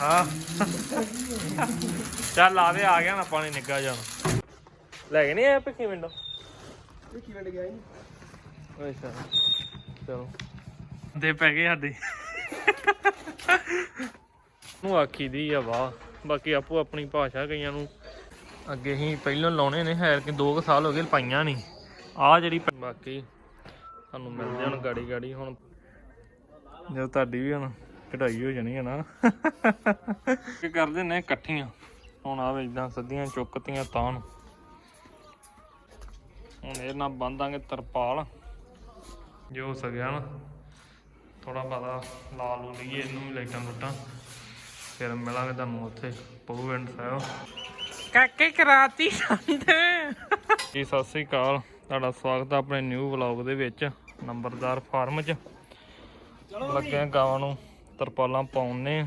ਹਾਂ। ਚੱਲ ਆ ਦੇ ਆ ਗਿਆ ਨਾ ਪਾਣੀ ਨਿੱਗਾ ਜਾਣ ਲੈ ਕੇ ਨਹੀਂ ਆਇਆ ਭਿੱਖੀ ਵਿੰਡੋ ਇਹ ਕੀ ਵੰਡ ਗਿਆ ਇਹ ਅੱਛਾ ਚਲੋ। ਦੇ ਪੈ ਗਏ ਸਾਡੇ। ਨੂੰ ਆਖੀ ਦੀ ਆ ਵਾਹ। ਬਾਕੀ ਆਪੋ ਆਪਣੀ ਭਾਸ਼ਾ ਕਈਆਂ ਨੂੰ ਅੱਗੇ ਹੀ ਪਹਿਲਾਂ ਲਾਉਣੇ ਨੇ ਹੈ ਕਿ 2 ਸਾਲ ਹੋ ਗਏ ਪਾਈਆਂ ਨਹੀਂ ਆ ਜਿਹੜੀ ਬਾਕੀ ਤੁਹਾਨੂੰ ਮਿਲਦੇ ਹੁਣ ਗਾੜੀ ਗਾੜੀ ਹੁਣ। ਜਦੋਂ ਤੁਹਾਡੀ ਵੀ ਹੁਣ ਕਢਾਈ ਹੋ ਜਾਣੀ ਹੈ ਨਾ। ਕੀ ਕਰਦੇ ਨੇ? ਇਕੱਠੀਆਂ। ਹੁਣ ਆਵੇ ਇਦਾਂ ਸੱਦੀਆਂ ਚੁੱਕਤੀਆਂ ਤਾਂ ਨੂੰ। ਹੁਣ ਇਹ ਨਾਲ ਬੰਦਾਂਗੇ ਤਰਪਾਲ। ਜੋ ਹੋ ਸਕਿਆ ਨਾ ਥੋੜਾ ਬਹੁਤਾ ਲਾ ਲੂ ਲਈਏ ਇਹਨੂੰ ਵੀ ਲਾਈਟਾਂ ਲੁੱਟਾਂ। ਫਿਰ ਮਿਲਾਂਗੇ ਤੁਹਾਨੂੰ ਉੱਥੇ ਪੂਵੈਂਟ ਸਾਹਿਬ। ਕਾਕੇ ਕਰਾਤੀ ਸੰਦੇ। ਜੀ ਸਤਿ ਸ੍ਰੀ ਅਕਾਲ। ਤੁਹਾਡਾ ਸਵਾਗਤ ਹੈ ਆਪਣੇ ਨਿਊ ਵਲੌਗ ਦੇ ਵਿੱਚ ਨੰਬਰਦਾਰ ਫਾਰਮ 'ਚ। ਲੱਗੇ ਗਾਵਾਂ ਨੂੰ। ਤਰਪਾਲਾਂ ਪਾਉਣੇ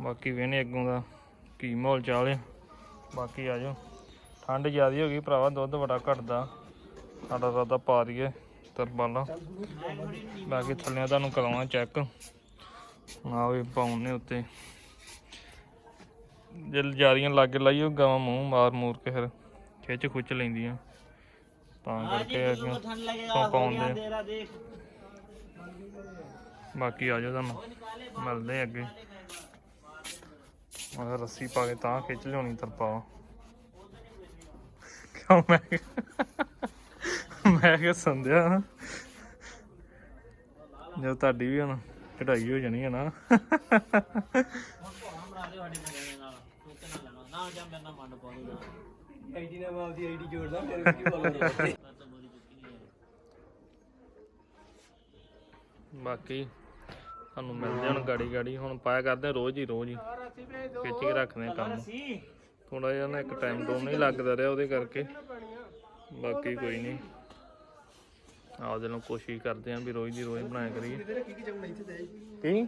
ਬਾਕੀ ਵੇਨੇ ਅੱਗੋਂ ਦਾ ਕੀ ਮਾਹੌਲ ਚਾਲਿਆ ਬਾਕੀ ਆ ਜਾਓ। ਠੰਡ ਜ਼ਿਆਦੀ ਹੋ ਗਈ ਭਰਾਵਾ ਦੁੱਧ ਬੜਾ ਘਟਦਾ। ਸਾਡਾ ਰਾਦਾ ਪਾ ਦਈਏ ਤਰਪਾਲਾਂ ਬਾਕੀ ਥੱਲੇ ਤੁਹਾਨੂੰ ਕਰਾਉਣਾ ਚੈੱਕ ਆ ਵੀ ਪਾਉਣੇ ਉੱਤੇ। ਜੇ ਜਾਰੀਆਂ ਲੱਗ ਲਾਈਓ ਗਾਵਾਂ ਮੂੰਹ ਮਾਰ ਮੂਰ ਕੇ ਫਿਰ ਖਿੱਚ ਖੁੱਚ ਲੈਂਦੀਆਂ। ਤਾਂ ਕਰਕੇ ਅੱਗੇ ਪਾਉਂਦੇ ਬਾਕੀ ਆ ਜਾਓ ਤੁਹਾਨੂੰ। ਮਿਲਦੇ ਅੱਗੇ। ਮੈਂ ਰੱਸੀ ਪਾ ਕੇ ਤਾਂ ਖਿੱਚ ਲਿਆਉਣੀ ਤਰਪਾ ਕਿਉਂ ਮੈਂ ਮੈਂ ਕਿ ਸੰਧਿਆ ਨਾ। ਜਦੋਂ ਤੁਹਾਡੀ ਵੀ ਹੁਣ ਕਢਾਈ ਹੋ ਜਾਣੀ ਹੈ ਨਾ। ਆਈਡੀ ਨਾਲ ਆਪਦੀ ਆਈਡੀ ਜੋੜਦਾ ਮੇਰੇ ਕੀ ਫੋਲੋ ਬਾਕੀ ਤੁਹਾਨੂੰ ਮਿਲਦੇ ਹੁਣ ਗਾੜੀ ਗਾੜੀ ਹੁਣ ਪਾਇਆ ਕਰਦੇ ਆ ਰੋਜ਼ ਹੀ ਰੋਜ਼ ਹੀ। ਖਿੱਚ ਕੇ ਰੱਖਦੇ ਆ ਕੰਮ। ਥੋੜਾ ਜਿਹਾ ਨਾ ਇੱਕ ਟਾਈਮ ਤੋਂ ਨਹੀਂ ਲੱਗਦਾ ਰਿਹਾ ਉਹਦੇ ਕਰਕੇ। ਬਾਕੀ ਕੋਈ ਨਹੀਂ। ਆਪਦੇ ਨੂੰ ਕੋਸ਼ਿਸ਼ ਕਰਦੇ ਆਂ ਵੀ ਰੋਜ਼ ਦੀ ਰੋਜ਼ ਬਣਾਇਆ ਕਰੀਏ। ਕੀ?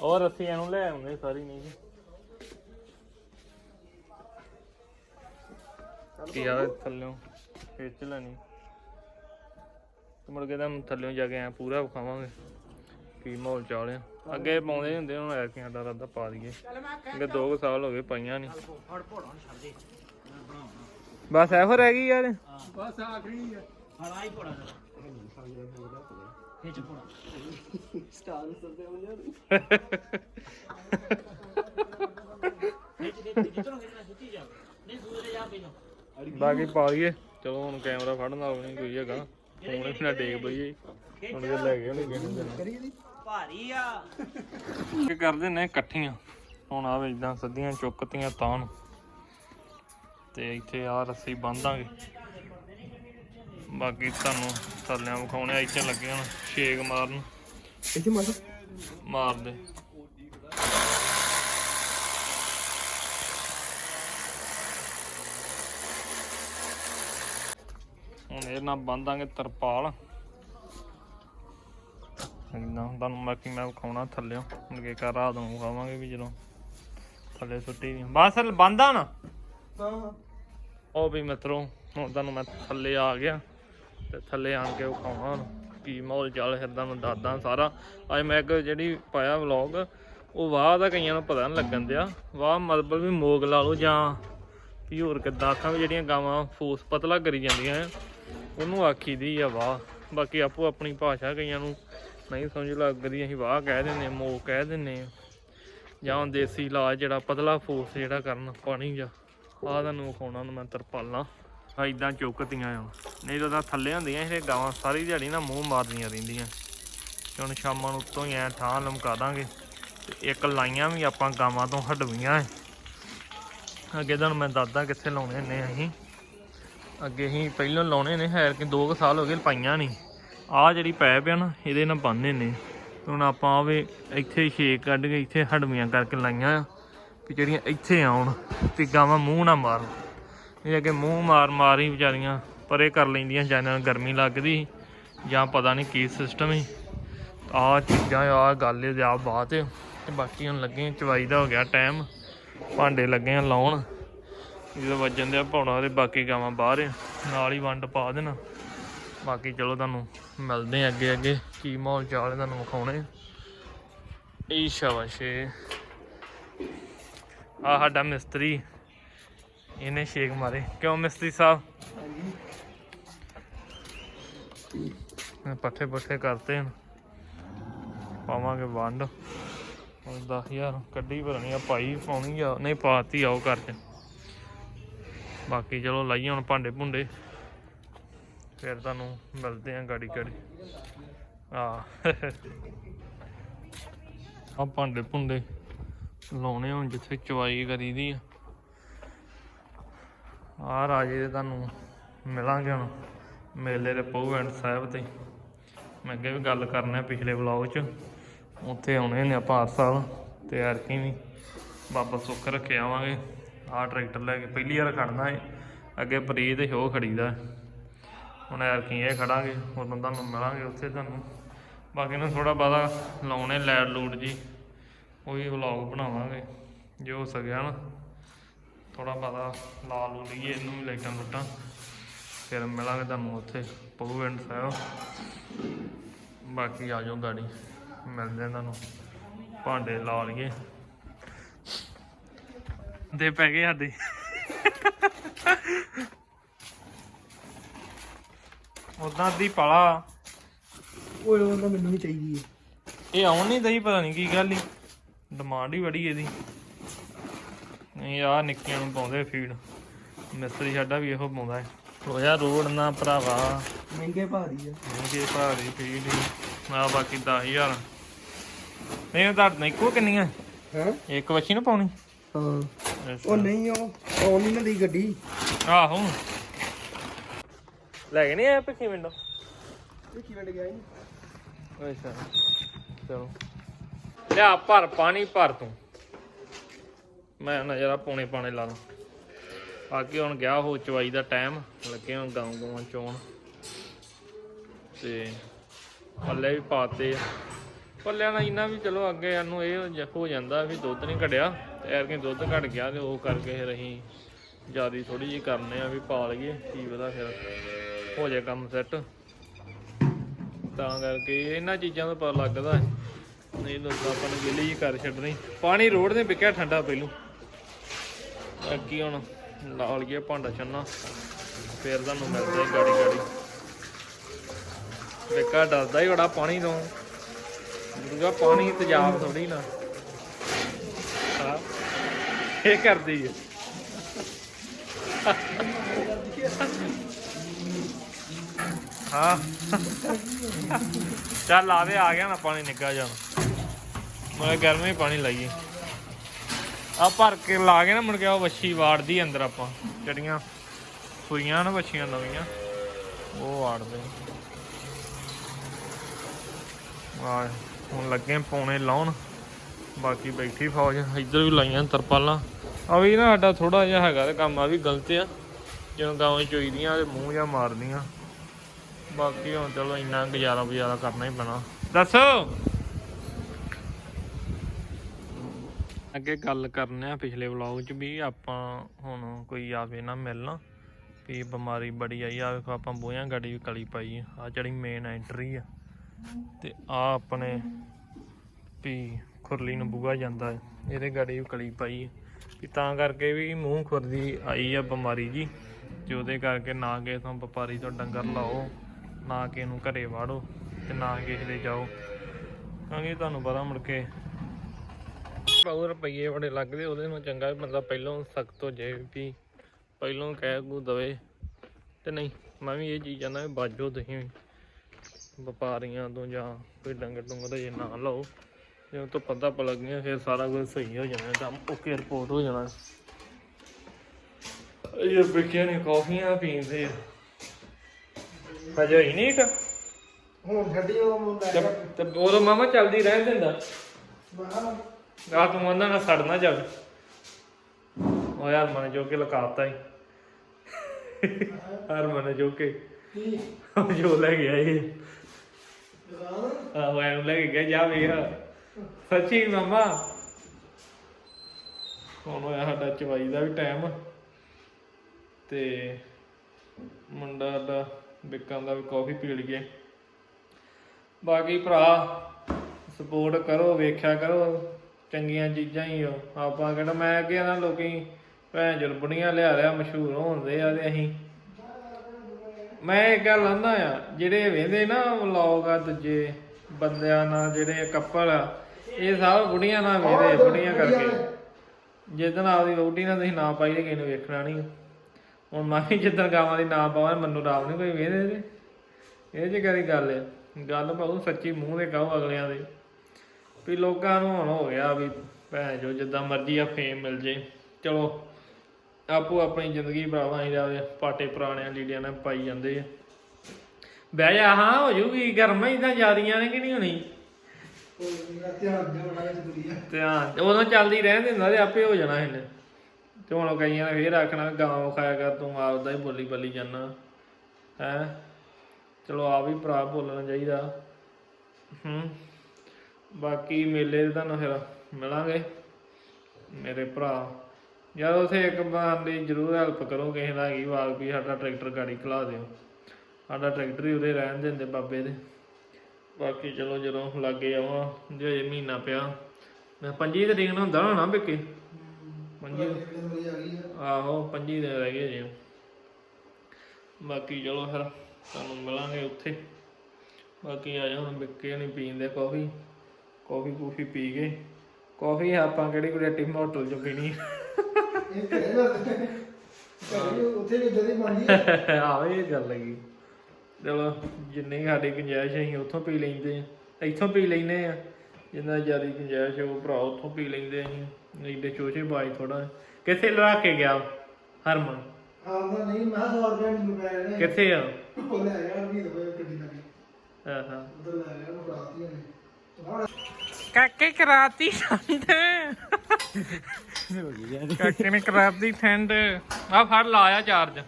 ਔਰ ਅਸੀਂ ਇਹਨੂੰ ਲੈ ਆਉਂਦੇ ਸਾਰੀ ਨਹੀਂ। ਕੀ ਆ ਥੱਲਿਓਂ? ਖਿੱਚ ਲੈਣੀ। ਮੁੜ ਕੇ ਤਾਂ ਥੱਲਿਓਂ ਜਾ ਕੇ ਐ ਪੂਰਾ ਵਿਖਾਵਾਂਗੇ। ਕੀ ਮਾਹੌਲ ਚਾਲਿਆ ਅੱਗੇ ਪਾਉਂਦੇ ਹੁੰਦੇ ਹੁਣ ਐਰਕੀ ਸਾਡਾ ਰੱਦਾ ਪਾ ਦਈਏ। ਅੱਗੇ 2 ਸਾਲ ਹੋ ਗਏ ਪਾਈਆਂ ਨਹੀਂ ਬਸ ਇਹੋ ਰਹਿ ਗਈ ਯਾਰ। ਬਸ ਆਖਰੀ ਹੈ ਸਟਾਰ ਨੂੰ ਸਰਦੇ ਹੋ ਯਾਰ ਬਾਕੀ ਪਾ ਲਈਏ ਚਲੋ ਹੁਣ ਕੈਮਰਾ ਫੜਨ ਦਾ ਨਹੀਂ ਕੋਈ ਹੈਗਾ। ਫੋਨ ਹੀ ਨਾ ਡੇਗ ਬਈਏ ਹੁਣ ਜੇ ਲੈ ਗਏ ਹੋਣੇ ਦੇਣਾ? ਕਰੀਏ ਦੀ ਭਾਰੀ ਆ। ਕੀ ਕਰਦੇ ਨੇ? ਇਕੱਠੀਆਂ। ਹੁਣ ਆਵੇ ਇਦਾਂ ਸੱਦੀਆਂ ਚੁੱਕਤੀਆਂ ਤਾਂ ਨੂੰ। ਤੇ ਇੱਥੇ ਆ ਰੱਸੀ ਬੰਦਾਂਗੇ ਬਾਕੀ ਤੁਹਾਨੂੰ ਥੱਲਿਆਂ ਵਿਖਾਉਣੇ ਆ ਇੱਥੇ ਲੱਗੇ ਹੁਣ ਛੇਕ ਮਾਰਨ। ਇੱਥੇ ਮਾਰ ਮਾਰਦੇ। ਹੁਣ ਇਹ ਨਾਲ ਬੰਦਾਂਗੇ ਤਰਪਾਲ। ਇਦਾਂ ਤੁਹਾਨੂੰ ਬਾਕੀ ਮੈਂ ਵਿਖਾਉਣਾ ਥੱਲਿਓ ਕੇ ਕਰ ਰਾਤ ਨੂੰ ਵਿਖਾਵਾਂਗੇ ਵੀ ਜਦੋਂ ਥੱਲੇ ਸੁੱਟੀ ਨਹੀਂ ਬਸ ਬੰਦਾ ਨਾ? ਉਹ ਵੀ ਮਿੱਤਰੋ ਹੁਣ ਤੁਹਾਨੂੰ ਮੈਂ ਥੱਲੇ ਆ ਗਿਆ ਤੇ ਥੱਲੇ ਆਣ ਕੇ ਵਿਖਾਉਣਾ ਕੀ ਮਾਹੌਲ ਚੱਲ ਫਿਰਦਾ ਮੈਂ ਦੱਸਦਾ ਸਾਰਾ। ਅੱਜ ਮੈਂ ਇੱਕ ਜਿਹੜੀ ਪਾਇਆ ਵਲੌਗ ਉਹ ਵਾਹ ਦਾ ਕਈਆਂ ਨੂੰ ਪਤਾ ਨਹੀਂ ਲੱਗਣ ਦਿਆ। ਵਾਹ ਮਤਲਬ ਵੀ ਮੋਗ ਲਾ ਲਓ ਜਾਂ ਵੀ ਹੋਰ ਕਿੱਦਾਂ ਆਖਾਂ ਵੀ ਜਿਹੜੀਆਂ ਗਾਵਾਂ ਫੋਸ ਪਤਲਾ ਕਰੀ ਜਾਂਦੀਆਂ ਉਹਨੂੰ ਆਖੀ ਦੀ ਆ ਵਾਹ। ਬਾਕੀ ਆਪੋ ਆਪਣੀ ਭਾਸ਼ਾ ਕਈਆਂ ਨੂੰ ਨਹੀਂ ਸਮਝ ਲਓ ਅੱਗ ਦੀ ਅਸੀਂ ਵਾਹ ਕਹਿ ਦਿੰਦੇ ਮੋਹ ਕਹਿ ਦਿੰਦੇ ਆ ਜਾਂ ਦੇਸੀ ਇਲਾਜ ਜਿਹੜਾ ਪਤਲਾ ਫੋਰਸ ਜਿਹੜਾ ਕਰਨ, ਪਾਣੀ ਜਾਂ। ਆਹ ਤੁਹਾਨੂੰ ਵਿਖਾਉਣਾ ਨੂੰ ਮੈਂ ਤਰਪਾਲਾਂ। ਆ ਇਦਾਂ ਚੁੱਕਤੀਆਂ ਆ। ਨਹੀਂ ਤਾਂ ਥੱਲੇ ਹੁੰਦੀਆਂ ਇਹ ਗਾਵਾਂ ਸਾਰੀ ਦਿਹਾੜੀ ਨਾ ਮੂੰਹ ਮਾਰਦੀਆਂ ਰਹਿੰਦੀਆਂ। ਤੇ ਹੁਣ ਸ਼ਾਮਾਂ ਨੂੰ ਉੱਤੋਂ ਹੀ ਐ ਥਾਂ ਲਮਕਾ ਦਾਂਗੇ। ਤੇ ਇੱਕ ਲਾਈਆਂ ਵੀ ਆਪਾਂ ਗਾਵਾਂ ਤੋਂ ਹਟਵੀਆਂ ਐ। ਅੱਗੇ ਤੁਹਾਨੂੰ ਮੈਂ ਦੱਸਦਾ ਕਿੱਥੇ ਲਾਉਣੇ ਨੇ ਅਸੀਂ। ਅੱਗੇ ਹੀ ਪਹਿਲਾਂ ਲਾਉਣੇ ਨੇ ਹੈਰ ਕਿ 2 ਸਾਲ ਹੋ ਗਏ ਪਾਈਆਂ ਨਹੀਂ। ਆਹ ਜਿਹੜੀ ਪੈਪ ਆ ਨਾ, ਇਹਦੇ ਨਾਲ ਬੰਨ੍ਹੇ ਨੇ। ਹੁਣ ਆਪਾਂ ਆਵੇ ਇੱਥੇ ਛੇਕ ਕੱਢ ਕੇ ਇੱਥੇ ਹੜਵੀਆਂ ਕਰਕੇ ਲਾਈਆਂ ਆ, ਵੀ ਜਿਹੜੀਆਂ ਇੱਥੇ ਆਉਣ ਤੇ ਗਾਵਾਂ ਮੂੰਹ ਨਾ ਮਾਰਨ। ਇਹ ਅੱਗੇ ਮੂੰਹ ਮਾਰ ਮਾਰ ਹੀ ਵਿਚਾਰੀਆਂ ਪਰੇ ਕਰ ਲੈਂਦੀਆਂ, ਜਾਂ ਗਰਮੀ ਲੱਗਦੀ, ਜਾਂ ਪਤਾ ਨਹੀਂ ਕੀ ਸਿਸਟਮ ਹੈ ਆਹ ਚੀਜ਼ਾਂ, ਆਹ ਗੱਲ ਇਹ ਆ ਬਾਤ ਹੈ ਤੇ ਬਾਕੀ ਹੁਣ ਲੱਗੇ ਚਵਾਈ ਦਾ ਹੋ ਗਿਆ ਟਾਈਮ ਭਾਂਡੇ ਲੱਗੇ ਆ ਲਾਉਣ। ਜਦੋਂ ਵੱਜਣ ਦੇ ਪੌਣਾ ਤੇ ਬਾਕੀ ਗਾਵਾਂ ਬਾਹਰ ਆ। ਨਾਲ ਹੀ ਵੰਡ ਪਾ ਦੇਣਾ। ਬਾਕੀ ਚਲੋ ਤੁਹਾਨੂੰ ਮਿਲਦੇ ਆ ਅੱਗੇ ਅੱਗੇ, ਕੀ ਮਾਹੌਲ ਚਾਲ ਤੁਹਾਨੂੰ ਵਿਖਾਉਣੇ। ਈ ਸ਼ਾਬਾਸ਼ੇ ਆ ਸਾਡਾ ਮਿਸਤਰੀ, ਇਹਨੇ ਸ਼ੇਕ ਮਾਰੇ। ਕਿਉਂ ਮਿਸਤਰੀ ਸਾਹਿਬ? ਹਾਂਜੀ ਇਹ ਪੱਠੇ ਕਰਤੇ ਹਨ। ਪਾਵਾਂਗੇ ਵੰਡ। ਹੁਣ 10000 ਕੱਢੀ ਭਰਨੀ ਆ ਪਾਈ ਪਾਉਣੀ ਆ, ਨਹੀਂ ਪਾਤੀ ਆਓ ਉਹ ਘਰ ਚ। ਬਾਕੀ ਚਲੋ ਲਾਈਏ ਹੁਣ ਭਾਂਡੇ ਭੁੰਡੇ। ਫਿਰ ਤੁਹਾਨੂੰ ਮਿਲਦੇ ਆ ਗਾੜੀ ਗਾੜੀ। ਆ ਆ ਭਾਂਡੇ ਭੁੰਡੇ ਲਾਉਣੇ ਹੁਣ ਜਿੱਥੇ ਚਵਾਈ ਕਰੀਦੀ ਆ। ਆ ਰਾਜੇ ਦੇ ਤੁਹਾਨੂੰ ਮਿਲਾਂਗੇ ਹੁਣ। ਮੇਲੇ ਦੇ ਪਹੁਵੈਂਟ ਸਾਹਿਬ ਤੇ। ਮੈਂ ਅੱਗੇ ਵੀ ਗੱਲ ਕਰਨਾ ਪਿਛਲੇ ਵਲੌਗ 'ਚ। ਉੱਥੇ ਆਉਣੇ ਨੇ ਆਪਾਂ ਹਰ ਸਾਲ, ਤੇ ਐਰਕੀ ਵੀ ਬਾਬਾ ਸੁੱਖ ਰੱਖੇ ਆਵਾਂਗੇ। ਆਹ ਟਰੈਕਟਰ ਲੈ ਕੇ ਪਹਿਲੀ ਵਾਰ ਖੜਨਾ ਹੈ ਅੱਗੇ ਪ੍ਰੀਤ ਹੋ ਖੜੀਦਾ। ਹੈ। ਹੁਣ ਐਰਕੀ ਇਹ ਖੜਾਂਗੇ ਉਦੋਂ ਤੁਹਾਨੂੰ ਮਿਲਾਂਗੇ ਉੱਥੇ ਤੁਹਾਨੂੰ। ਬਾਕੀ ਨੂੰ ਥੋੜਾ ਬਾਦਾ ਲਾਉਣੇ ਲੈਟ ਲੂਟ ਜੀ, ਉਹੀ ਵੀ ਵਲੌਗ ਬਣਾਵਾਂਗੇ, ਜੇ ਹੋ ਸਕਿਆ ਨਾ। ਥੋੜਾ ਬਾਦਾ ਲਾ ਲੂ ਲਈਏ ਇਹਨੂੰ ਵੀ ਲਾਈਟਾਂ ਲੁੱਟਾਂ, ਫਿਰ ਮਿਲਾਂਗੇ ਤੁਹਾਨੂੰ ਉੱਥੇ ਪਹੁਵਿੰਡ ਸਾਹਿਬ। ਬਾਕੀ ਆ ਜਾਓ ਗਾੜੀ, ਮਿਲਦੇ ਤੁਹਾਨੂੰ, ਭਾਂਡੇ ਲਾ ਲਈਏ। ਦੇ ਪੈ ਗਏ ਸਾਡੇ। ਉਦਾਂ ਦੀ ਪਲਾ। ਓਏ ਉਹ ਤਾਂ ਮੈਨੂੰ ਵੀ ਚਾਹੀਦੀ ਹੈ ਇਹ ਆਉਣ ਨਹੀਂ ਦਈ ਪਤਾ ਨਹੀਂ ਕੀ ਗੱਲ ਹੀ ਡਿਮਾਂਡ ਹੀ ਬੜੀ ਇਹਦੀ। ਨਹੀਂ ਆ ਨਿੱਕੀਆਂ ਨੂੰ ਪਾਉਂਦੇ ਫੀਡ ਮਿਸਤਰੀ ਸਾਡਾ ਵੀ ਇਹੋ ਪਾਉਂਦਾ ਹੈ ਹੋਇਆ ਰੋਡ ਨਾ ਭਰਾਵਾ। ਮਹਿੰਗੇ ਭਾਰੀ ਆ। ਮਹਿੰਗੇ ਭਾਰੀ ਫੀਡ ਆ ਬਾਕੀ 10000 ਨਹੀਂ ਤਾਂ ਨਹੀਂ ਕੋ ਕਿੰਨੀਆਂ? ਹੈ? ਇੱਕ ਵੱਛੀ ਨਾ ਪਾਉਣੀ? ਹਾਂ। ਉਹ ਨਹੀਂ ਉਹ ਉਹ ਨਹੀਂ ਨਾ ਦੀ ਗੱਡੀ। ਆਹੋ। ਲੈ ਕੇ ਨਹੀਂ ਆਇਆ ਪਿੱਛੇ ਵਿੰਡੋ ਇਹ ਕੀ ਵੰਡ ਗਿਆ ਇਹ ਅੱਛਾ ਚਲੋ। ਲਿਆ ਭਰ ਪਾਣੀ ਭਰ ਤੂੰ। ਮੈਂ ਨਾ ਜਰਾ ਪੌਣੇ ਪਾਣੇ ਲਾ ਲਾਂ। ਬਾਕੀ ਹੁਣ ਗਿਆ ਹੋ ਚਵਾਈ ਦਾ ਟਾਈਮ ਲੱਗੇ ਹੁਣ ਗਾਉਂ ਗਾਉਂ ਚੋਣ। ਤੇ ਪੱਲੇ ਵੀ ਪਾਤੇ ਆ। ਪੱਲਿਆਂ ਨਾਲ ਇੰਨਾ ਵੀ ਚਲੋ ਅੱਗੇ ਸਾਨੂੰ ਇਹ ਜ- ਹੋ ਜਾਂਦਾ ਵੀ ਦੁੱਧ ਨਹੀਂ ਘਟਿਆ। ਤੇ ਐਰ ਕੇ ਦੁੱਧ ਘਟ ਗਿਆ ਤੇ ਉਹ ਕਰਕੇ ਫਿਰ ਅਸੀਂ ਜਿਆਦੀ ਥੋੜੀ ਜਿਹੀ ਕਰਨੇ ਆ ਵੀ ਪਾ ਲਈਏ ਕੀ ਪਤਾ ਫਿਰ। ਹੋ ਜਾਏ ਕੰਮ ਸੈੱਟ ਤਾਂ ਕਰਕੇ ਇਹਨਾਂ ਚੀਜ਼ਾਂ ਦਾ ਪਤਾ ਲੱਗਦਾ ਹੈ। ਨਹੀਂ ਤਾਂ ਆਪਾਂ ਨੇ ਗਿੱਲੀ ਜੀ ਕਰ ਛੱਡਣੀ। ਪਾਣੀ ਰੋੜ ਦੇ ਵਿਕਿਆ ਠੰਡਾ ਪਹਿਲੂ। ਅੱਕੀ ਹੁਣ ਲਾ ਲਈਏ ਭਾਂਡਾ ਛੰਨਾ। ਫੇਰ ਤੁਹਾਨੂੰ ਮਿਲਦੇ ਗਾੜੀ ਗਾੜੀ। ਵਿਕਾ ਡਰਦਾ ਹੀ ਬੜਾ ਪਾਣੀ ਤੋਂ। ਦੂਗਾ ਪਾਣੀ ਤੇਜ਼ਾਬ ਥੋੜੀ ਨਾ। ਹਾਂ। ਇਹ ਕਰਦੀ ਹੈ। ਹਾਂ। ਚੱਲ ਆਵੇ ਆ ਗਿਆ ਨਾ ਪਾਣੀ ਨਿੱਗਾ ਜਾਣਾ ਮੈਂ ਗਰਮੀ ਪਾਣੀ ਲਾਈਏ। ਆ ਭਰ ਕੇ ਲਾ ਕੇ ਨਾ ਮੁੜ ਕੇ ਉਹ ਵੱਛੀ ਵਾੜਦੀ ਅੰਦਰ ਆਪਾਂ। ਜਿਹੜੀਆਂ ਸੂਈਆਂ ਨਾ ਵੱਛੀਆਂ ਨਵੀਆਂ, ਉਹ ਵਾੜਦੇ ਆ। ਹੁਣ ਲੱਗੇ ਪੌਣੇ ਲਾਉਣ। ਬਾਕੀ ਬੈਠੀ ਫੌਜ, ਇੱਧਰ ਵੀ ਲਾਈਆਂ ਤਰਪਾਲਾਂ। ਆ ਵੀ ਨਾ ਸਾਡਾ ਥੋੜਾ ਜਿਹਾ ਹੈਗਾ ਤੇ ਕੰਮ ਆ ਵੀ ਗਲਤ ਆ। ਜਦੋਂ ਗਾਵਾਂ ਚੋਈਦੀਆਂ ਤੇ ਮੂੰਹ ਜਾਂ ਮਾਰਦੀਆਂ ਬਾਕੀ ਹੁਣ ਚਲੋ ਇੰਨਾ ਗੁਜ਼ਾਰਾ ਗੁਜ਼ਾਰਾ ਕਰਨਾ ਹੀ ਪੈਣਾ। ਦੱਸੋ। ਅੱਗੇ ਗੱਲ ਕਰਨੇ ਆ ਪਿਛਲੇ ਵਲੌਗ 'ਚ ਵੀ ਆਪਾਂ ਹੁਣ ਕੋਈ ਆਵੇ ਨਾ ਮਿਲਣਾ, ਵੀ ਬਿਮਾਰੀ ਬੜੀ ਆਈ ਆ ਵੇਖੋ ਆਪਾਂ ਬੋਹਾਂ ਗਾੜੀ ਵੀ ਕਲੀ ਪਾਈ ਆ, ਆਹ ਜਿਹੜੀ ਮੇਨ ਐਂਟਰੀ ਆ। ਤੇ ਆ ਆਪਣੇ ਵੀ ਖੁਰਲੀ ਨੂੰ ਬੂਹਾ ਜਾਂਦਾ ਹੈ ਇਹਦੇ ਗਾੜੀ ਵੀ ਕਲੀ ਪਾਈ ਵੀ ਤਾਂ ਕਰਕੇ ਵੀ ਮੂੰਹ ਖੁਰਦੀ ਆਈ ਆ ਬਿਮਾਰੀ ਜੀ, ਤੇ ਉਹਦੇ ਕਰਕੇ ਨਾ ਕਿਸੇ ਤੋਂ ਵਪਾਰੀ ਤੋਂ ਡੰਗਰ ਲਾਓ। ਨਾ ਕਿਸੇ ਨੂੰ ਘਰੇ ਵਾੜੋ ਤੇ ਨਾ ਕਿਸੇ ਦੇ ਜਾਓ। ਕਿਉਂਕਿ ਤੁਹਾਨੂੰ ਪਤਾ ਮੁੜ ਕੇ ਬਹੁਤ ਰੁਪਈਏ ਬੜੇ ਲੱਗਦੇ, ਉਹਦੇ ਨੂੰ ਚੰਗਾ ਬੰਦਾ ਪਹਿਲਾਂ ਸਖਤ ਹੋ ਜਾਏ ਵੀ ਪਹਿਲਾਂ ਕਹਿ ਕੂ ਦਵੇ। ਤੇ ਨਹੀਂ, ਮੈਂ ਵੀ ਇਹ ਚੀਜ਼ ਚਾਹੁੰਦਾ ਵੀ ਬਾਜੋ ਤੁਸੀਂ ਵਪਾਰੀਆਂ ਤੋਂ ਜਾਂ ਕੋਈ ਡੰਗਰ ਡੁੰਗਰ ਜੇ ਨਾ ਲਓ। ਜੇ ਉਹ ਤੋਂ ਪਤਾ ਪਲਗ ਗਿਆ ਫਿਰ ਸਾਰਾ ਕੁਝ ਸਹੀ ਹੋ ਜਾਣਾ, ਕੰਮ ਓਕੇ ਰਿਪੋਰਟ ਹੋ ਜਾਣਾ। ਇਹ ਬਿਕਿਆ ਨੇ, ਕਾਫੀਆਂ ਪੀਂਦੇ ਆ। ਹਜੇ ਹੀ ਨਹੀਂ ਤਾਂ ਹੁਣ ਛੱਡੀ ਉਹ ਮੁੰਡਾ ਤੇ ਉਦੋਂ ਮਾਮਾ ਚੱਲਦੀ ਰਹਿਣ ਦਿੰਦਾ? ਬਾਹਰ ਆ ਤੂੰ ਉਹਨਾਂ ਨਾਲ ਸੜਨਾ ਚੱਲ। ਉਹ ਯਾਰ ਮਨ ਜੋ ਕੇ ਲਕਾਤਾ ਹੀ। ਹਰ ਮਨ ਜੋ ਕੇ ਕੀ? ਜੋ ਲੈ ਗਿਆ ਇਹ ਦੁਕਾਨ ਆਹੋ ਐਨੂੰ ਲੈ ਕੇ ਗਿਆ ਜਾ ਵੇਖ। ਸੱਚੀ ਮਾਮਾ। ਹੁਣ ਹੋਇਆ ਸਾਡਾ ਚਵਾਈ ਦਾ ਵੀ ਟਾਈਮ ਤੇ ਮੁੰਡਾ ਦਾ ਵਿਕਣ ਦਾ ਵੀ ਕਾਫੀ ਪੀ ਲਈਏ ਬਾਕੀ ਭਰਾ ਸਪੋਰਟ ਕਰੋ, ਵੇਖਿਆ ਕਰੋ, ਚੰਗੀਆਂ ਚੀਜ਼ਾਂ ਹੀ ਹੋ ਆਪਾਂ ਕਿਹੜਾ, ਮੈਂ ਕਿਹਾ ਨਾ ਲੋਕੀ ਭੈਣ ਜੁਰਬਣੀਆਂ ਲਿਆ ਰਿਆ ਮਸ਼ਹੂਰ ਹੋਣਦੇ ਆ ਤੇ ਅਸੀਂ। ਮੈਂ ਇਹ ਗੱਲ ਆਂਦਾ ਆ, ਜਿਹੜੇ ਵੇਂਦੇ ਨਾ ਵਲੌਗ ਆ ਦੂਜੇ ਬੰਦਿਆਂ ਨਾਲ, ਜਿਹੜੇ ਕਪਲ ਆ, ਇਹ ਸਭ ਬੁੜੀਆਂ ਨਾਲ ਵੇਂਦੇ ਬੁੜੀਆਂ ਕਰਕੇ। ਜਿੱਦਣ ਆਪਦੀ ਵਹੁਟੀ ਨਾਲ ਤੁਸੀਂ ਨਾ ਪਾਈ ਤੇ ਕਿਸੇ ਨੂੰ ਵੇਖਣਾ ਨਹੀਂ ਹੁਣ ਮੈਂ ਵੀ ਜਿੱਦਣ ਗਾਵਾਂ ਦੀ ਨਾ ਪਾਵਾਂ ਮੈਨੂੰ ਰਾਮ ਨਹੀਂ ਕੋਈ ਵੇਂਦੇ ਤੇ ਇਹ ਜੀ ਕਰੀ ਗੱਲ ਆ ਗੱਲ ਭਾਉ ਸੱਚੀ ਮੂੰਹ ਦੇ ਕਹੋ ਅਗਲਿਆਂ ਦੇ। ਵੀ ਲੋਕਾਂ ਨੂੰ ਹੁਣ ਹੋ ਗਿਆ ਵੀ ਭੈਣ ਜੋ ਜਿੱਦਾਂ ਮਰਜ਼ੀ ਆ ਫੇਮ ਮਿਲ ਜੇ। ਚਲੋ ਆਪੋ ਆਪਣੀ ਜ਼ਿੰਦਗੀ ਭਰਾਵਾਂ ਹੀ ਜਾਵੇ ਪਾਟੇ ਪੁਰਾਣਿਆਂ ਲੀੜਿਆਂ ਨਾਲ ਪਾਈ ਜਾਂਦੇ ਆ। ਬਹਿ ਜਾ ਹਾਂ ਹੋ ਜੂਗੀ ਗਰਮਾਂ ਹੀ ਤਾਂ ਜ਼ਿਆਦੀਆਂ ਨੇ ਕਿ ਨਹੀਂ ਹੋਣੀ? ਧਿਆਨ ਦੇ ਬਣਾ ਕੇ ਦੁਨੀਆ ਧਿਆਨ ਉਦੋਂ ਚੱਲਦੀ ਰਹਿਣ ਦਿੰਦਾ ਤੇ ਆਪੇ ਹੋ ਜਾਣਾ ਇਹਨੇ। ਤੇ ਹੁਣ ਕਈਆਂ ਨੇ ਫੇਰ ਆਖਣਾ ਗਾਂ ਖਾਇਆ ਕਰ, ਤੂੰ ਆਪਦਾ ਹੀ ਬੋਲੀ ਬੋਲੀ ਜਾਨਾ। ਹੈ? ਚਲੋ ਆ ਵੀ ਭਰਾ ਬੋਲਣਾ ਚਾਹੀਦਾ। ਹੂੰ। ਬਾਕੀ ਮੇਲੇ ਦੇ ਤੁਹਾਨੂੰ ਫਿਰ ਮਿਲਾਂਗੇ। ਮੇਰੇ ਭਰਾ। ਯਾਰ ਉਥੇ ਇੱਕ ਬੰਦੇ ਦੀ ਜ਼ਰੂਰ ਹੈਲਪ ਕਰੋ ਕਿਸੇ ਦਾ ਕੀ ਵਾਲ ਵੀ ਸਾਡਾ ਟਰੈਕਟਰ ਗਾੜੀ ਖਲਾ ਦਿਓ। ਸਾਡਾ ਟਰੈਕਟਰ ਹੀ ਉਰੇ ਰਹਿਣ ਦਿੰਦੇ ਬਾਬੇ ਦੇ। ਬਾਕੀ ਚਲੋ ਜਦੋਂ ਲੱਗੇ ਆਵਾਂ, ਜੇ ਮਹੀਨਾ ਪਿਆ। ਮੈਂ 25 ਤਰੀਕ ਨੂੰ ਹੁੰਦਾ ਹੋਣਾ ਬਿੱਕੇ 25 ਮੇਰੀ ਆ ਗਈ ਆ? ਆਹੋ 25 ਦਿਨ ਰਹਿ ਗਏ ਜੀ। ਬਾਕੀ ਚਲੋ ਫਿਰ ਤੁਹਾਨੂੰ ਮਿਲਾਂਗੇ ਉੱਥੇ। ਬਾਕੀ ਆ ਜਾ ਹੁਣ ਬਿੱਕੇ ਨਹੀਂ ਪੀਂਦੇ ਕਾਫੀ। ਕਾਫੀ ਕੂਫੀ ਪੀ ਗਏ ਕਾਫੀ ਆਪਾਂ ਕਿਹੜੀ ਕੋਈ ਰੈਟੀ ਹੋਟਲ ਚੋਂ ਪੀਣੀ ਇਹ ਘਰੇ ਬਸ ਘਰੇ ਉੱਥੇ ਵੀ ਜਦੀ ਬਣਦੀ ਆਹੋ ਇਹ ਗੱਲ ਹੈਗੀ। ਚਲੋ ਜਿੰਨੀ ਸਾਡੀ ਗੁੰਜਾਇਸ਼ ਅਸੀਂ ਉੱਥੋਂ ਪੀ ਲੈਂਦੇ ਆ। ਇੱਥੋਂ ਪੀ ਲੈਨੇ ਆ। ਜਿੰਨਾ ਜ਼ਿਆਦਾ ਗੁੰਜਾਇਸ਼ ਉਹ ਭਰਾ ਉੱਥੋਂ ਪੀ ਲੈਂਦੇ ਅਸੀਂ। ਨਹੀਂ ਤੇ ਚੋਚੇ ਬਾਈ ਥੋੜਾ ਕਿੱਥੇ ਲਵਾ ਕੇ ਗਿਆ ਹਰਮਨ? ਆਉਂਦਾ ਨਹੀਂ ਮੈਂ 100 ਰੁਪਏ ਨੂੰ। ਪੈ ਕਿੱਥੇ ਆ? ਉਹ ਲੈ ਗਿਆ ਵੀ ਦਵੇ ਗੱਡੀ ਲੱਗੀ ਹਾਂ ਹਾਂ ਉਧਰ ਲੈ ਗਿਆ ਉਹ ਰਾਤੀ ਨੇ। ਕਾਕੇ ਕਰਾਤੀ ਠੰਡ। ਕਾਕੇ ਨੇ ਕਰਾਤੀ ਠੰਡ। ਆ ਫੜ ਲਾਇਆ ਚਾਰਜ।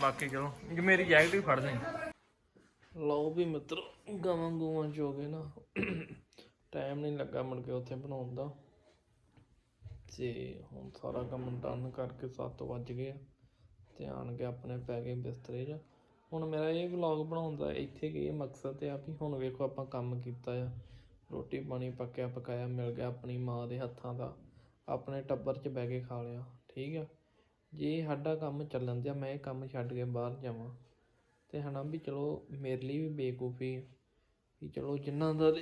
ਬਾਕੀ ਚਲੋ ਜੇ ਮੇਰੀ ਜੈਕਟ ਵੀ ਫੜ ਦੇ। ਲਓ ਵੀ ਮਿੱਤਰ ਗਾਵਾਂ ਗੂਵਾਂ ਗਏ ਨਾ। ਟਾਈਮ ਨਹੀਂ ਲੱਗਾ ਮੁੜ ਕੇ ਉੱਥੇ ਬਣਾਉਣ ਦਾ। ਤੇ ਹੁਣ ਸਾਰਾ ਕੰਮ ਡਨ ਕਰਕੇ 7 ਵੱਜ ਗਏ ਆ। ਤੇ ਆਣ ਕੇ ਆਪਣੇ ਪੈ ਗਏ ਬਿਸਤਰੇ 'ਚ। ਹੁਣ ਮੇਰਾ ਇਹ ਵਲੌਗ ਬਣਾਉਣ ਦਾ ਇੱਥੇ ਕੀ ਮਕਸਦ ਆ ਵੀ ਹੁਣ ਵੇਖੋ ਆਪਾਂ ਕੰਮ ਕੀਤਾ ਆ। ਰੋਟੀ ਪਾਣੀ ਪੱਕਿਆ ਪਕਾਇਆ ਮਿਲ ਗਿਆ ਆਪਣੀ ਮਾਂ ਦੇ ਹੱਥਾਂ ਦਾ। ਆਪਣੇ ਟੱਬਰ 'ਚ ਬਹਿ ਕੇ ਖਾ ਲਿਆ, ਠੀਕ ਆ। ਜੇ ਸਾਡਾ ਕੰਮ ਚੱਲਣ ਦਿਆ, ਮੈਂ ਇਹ ਕੰਮ ਛੱਡ ਕੇ ਬਾਹਰ ਜਾਵਾਂ। ਤੇ ਹਨਾ ਵੀ ਚਲੋ ਮੇਰੇ ਲਈ ਵੀ ਬੇਕੂਫੀ ਆ। ਵੀ ਚਲੋ ਜਿਨ੍ਹਾਂ ਦਾ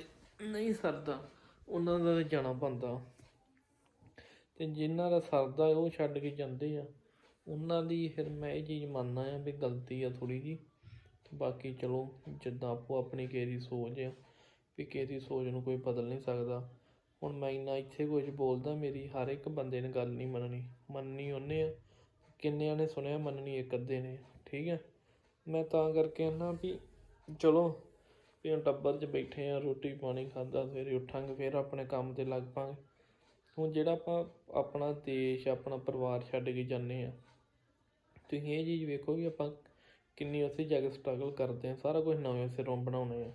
ਨਹੀਂ ਸਰਦਾ, ਉਹਨਾਂ ਦਾ ਤਾਂ ਜਾਣਾ ਪੈਂਦਾ। ਤੇ ਜਿਨ੍ਹਾਂ ਦਾ ਸਰਦਾ ਉਹ ਛੱਡ ਕੇ ਜਾਂਦੇ ਆ। ਉਹਨਾਂ ਦੀ ਫਿਰ ਮੈਂ ਇਹ ਚੀਜ਼ ਮੰਨਦਾ ਆ ਵੀ ਗਲਤੀ ਆ ਥੋੜੀ ਜੀ। ਬਾਕੀ ਚਲੋ, ਜਿੱਦਾਂ ਆਪੋ ਆਪਣੀ ਕਿਹਦੀ ਸੋਚ ਆ, ਵੀ ਕਿਹਦੀ ਸੋਚ ਨੂੰ ਕੋਈ ਬਦਲ ਨਹੀਂ ਸਕਦਾ। ਹੁਣ ਮੈਂ ਇੰਨਾ ਇੱਥੇ ਕੁਝ ਬੋਲਦਾ, ਮੇਰੀ ਹਰ ਇੱਕ ਬੰਦੇ ਨੇ ਗੱਲ ਨਹੀਂ ਮੰਨਣੀ। ਮੰਨਣੀ ਉਹਨੇ ਆ। ਕਿੰਨਿਆਂ ਨੇ ਸੁਣਿਆ, ਮੰਨਣੀ ਇੱਕ ਅੱਧੇ ਨੇ। ਠੀਕ ਹੈ ਮੈਂ ਤਾਂ ਕਰਕੇ ਨਾ ਵੀ ਚਲੋ ਵੀ ਹੁਣ ਟੱਬਰ 'ਚ ਬੈਠੇ ਹਾਂ ਰੋਟੀ ਪਾਣੀ ਖਾਧਾ ਸਵੇਰੇ ਉੱਠਾਂਗੇ, ਫਿਰ ਆਪਣੇ ਕੰਮ ਤੇ ਲੱਗ ਪਾਂਗੇ। ਹੁਣ ਜਿਹੜਾ ਆਪਾਂ ਆਪਣਾ ਦੇਸ਼, ਆਪਣਾ ਪਰਿਵਾਰ ਛੱਡ ਕੇ ਜਾਂਦੇ ਹਾਂ ਤੁਸੀਂ ਇਹ ਚੀਜ਼ ਵੇਖੋ ਵੀ ਆਪਾਂ ਕਿੰਨੀ ਉਸੇ ਜਗ੍ਹਾ ਕੇ ਸਟਰਗਲ ਕਰਦੇ ਹਾਂ ਸਾਰਾ ਕੁਝ ਨਵੇਂ ਸਿਰੋਂ ਬਣਾਉਣੇ ਆ।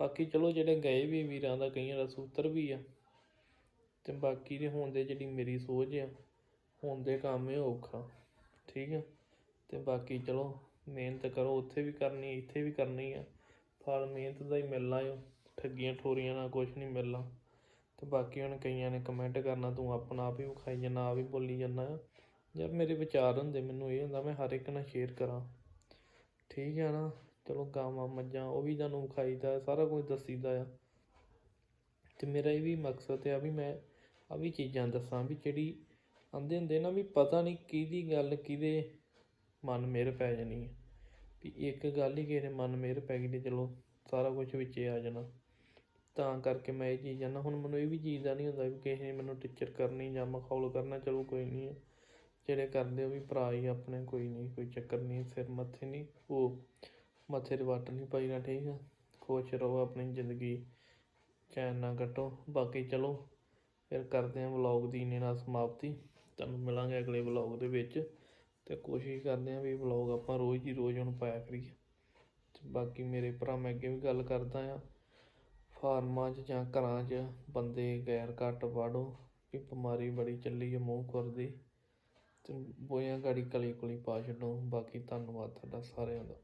ਬਾਕੀ ਚਲੋ ਜਿਹੜੇ ਗਏ ਵੀ ਵੀਰਾਂ ਦਾ, ਕਈਆਂ ਦਾ ਸੂਤਰ ਵੀ ਆ, ਤੇ ਬਾਕੀ ਦੇ ਹੋਣ ਦੇ ਜਿਹੜੀ ਮੇਰੀ ਸੋਚ ਆ, ਹੋਣ ਦੇ ਕੰਮ ਇਹ ਔਖਾ, ਠੀਕ ਆ? ਤੇ ਬਾਕੀ ਚਲੋ ਮਿਹਨਤ ਕਰੋ, ਉੱਥੇ ਵੀ ਕਰਨੀ, ਇੱਥੇ ਵੀ ਕਰਨੀ ਆ। ਫਲ ਮਿਹਨਤ ਦਾ ਹੀ ਮਿਲਣਾ ਓ। ਠੱਗੀਆਂ, ਠੋਰੀਆਂ ਨਾਲ ਕੁਛ ਨਹੀਂ ਮਿਲਣਾ। ਅਤੇ ਬਾਕੀ ਹੁਣ ਕਈਆਂ ਨੇ ਕਮੈਂਟ ਕਰਨਾ, ਤੂੰ ਆਪਣਾ ਆਪ ਹੀ ਵਿਖਾਈ ਜਾਂਦਾ, ਆਪ ਹੀ ਬੋਲੀ ਜਾਂਦਾ ਆ। ਯਾਰ ਮੇਰੇ ਵਿਚਾਰ ਹੁੰਦੇ, ਮੈਨੂੰ ਇਹ ਹੁੰਦਾ, ਮੈਂ ਹਰ ਇੱਕ ਨਾਲ ਸ਼ੇਅਰ ਕਰਾਂ। ਠੀਕ ਹੈ ਨਾ? ਚਲੋ ਗਾਵਾਂ, ਮੱਝਾਂ, ਉਹ ਵੀ ਤੁਹਾਨੂੰ ਵਿਖਾਈਦਾ ਸਾਰਾ ਕੁਝ ਦੱਸੀਦਾ ਆ। ਅਤੇ ਮੇਰਾ ਇਹ ਵੀ ਮਕਸਦ ਆ ਵੀ ਮੈਂ ਆ ਵੀ ਚੀਜ਼ਾਂ ਦੱਸਾਂ ਵੀ ਜਿਹੜੀ ਆਂਦੇ ਹੁੰਦੇ ਨਾ ਵੀ ਪਤਾ ਨਹੀਂ ਕਿਹਦੀ ਗੱਲ ਕਿਹਦੇ ਮਨ ਮੇਰ ਪੈ ਜਾਣੀ ਹੈ ਵੀ ਇੱਕ ਗੱਲ ਹੀ ਕਿਸੇ ਦੇ ਮਨ ਮਿਹਰ ਪੈ ਗਈ ਤੇ ਚਲੋ ਸਾਰਾ ਕੁਝ ਵਿੱਚ ਆ ਜਾਣਾ। ਤਾਂ ਕਰਕੇ ਮੈਂ ਇਹ ਚੀਜ਼ ਨਾ ਹੁਣ ਮੈਨੂੰ ਇਹ ਵੀ ਚੀਜ਼ ਦਾ ਨਹੀਂ ਹੁੰਦਾ ਵੀ ਕਿਸੇ ਨੇ ਮੈਨੂੰ ਟੀਚਰ ਕਰਨੀ ਜਾਂ ਮਖੌਲ ਕਰਨਾ, ਚਲੋ ਕੋਈ ਨਹੀਂ ਹੈ। ਜਿਹੜੇ ਕਰਦੇ ਉਹ ਵੀ ਭਰਾ ਹੀ ਆਪਣੇ, ਕੋਈ ਨਹੀਂ, ਕੋਈ ਚੱਕਰ ਨਹੀਂ, ਸਿਰ ਮੱਥੇ ਨਹੀਂ, ਉਹ ਮੱਥੇ ਦੇ ਵੱਟ ਨਹੀਂ ਪਾਈਦਾ ਠੀਕ ਆ। ਖੁਸ਼ ਰਹੋ ਆਪਣੀ ਜ਼ਿੰਦਗੀ, ਚੈਨ ਨਾ ਕੱਟੋ। ਬਾਕੀ ਚਲੋ, ਫਿਰ ਕਰਦੇ ਹਾਂ ਵਲੌਗ ਦੀ ਇੰਨੇ ਨਾਲ ਸਮਾਪਤੀ। ਤੁਹਾਨੂੰ ਮਿਲਾਂਗੇ ਅਗਲੇ ਵਲੌਗ ਦੇ ਵਿੱਚ। ਤੇ ਕੋਸ਼ਿਸ਼ ਕਰਦੇ ਹਾਂ ਵੀ ਵਲੌਗ ਆਪਾਂ ਰੋਜ਼ ਹੀ ਰੋਜ਼ ਹੁਣ ਪਾਇਆ ਕਰੀਏ। ਤੇ ਬਾਕੀ ਮੇਰੇ ਭਰਾ ਮੈਂ ਅੱਗੇ ਵੀ ਗੱਲ ਕਰਦਾ ਆ ਫਾਰਮਾਂ 'ਚ ਜਾਂ ਘਰਾਂ 'ਚ ਬੰਦੇ ਗੈਰ ਘੱਟ ਵਾੜੋ, ਵੀ ਬਿਮਾਰੀ ਬੜੀ ਚੱਲੀ ਹੈ ਮੂੰਹ ਖੁਰਦੀ ਤੇ ਬੋਇਆ ਗਾੜੀ ਕਲੀ ਕੁਲੀ ਪਾ ਛੱਡੋ। ਬਾਕੀ ਧੰਨਵਾਦ ਤੁਹਾਡਾ ਸਾਰਿਆਂ ਦਾ।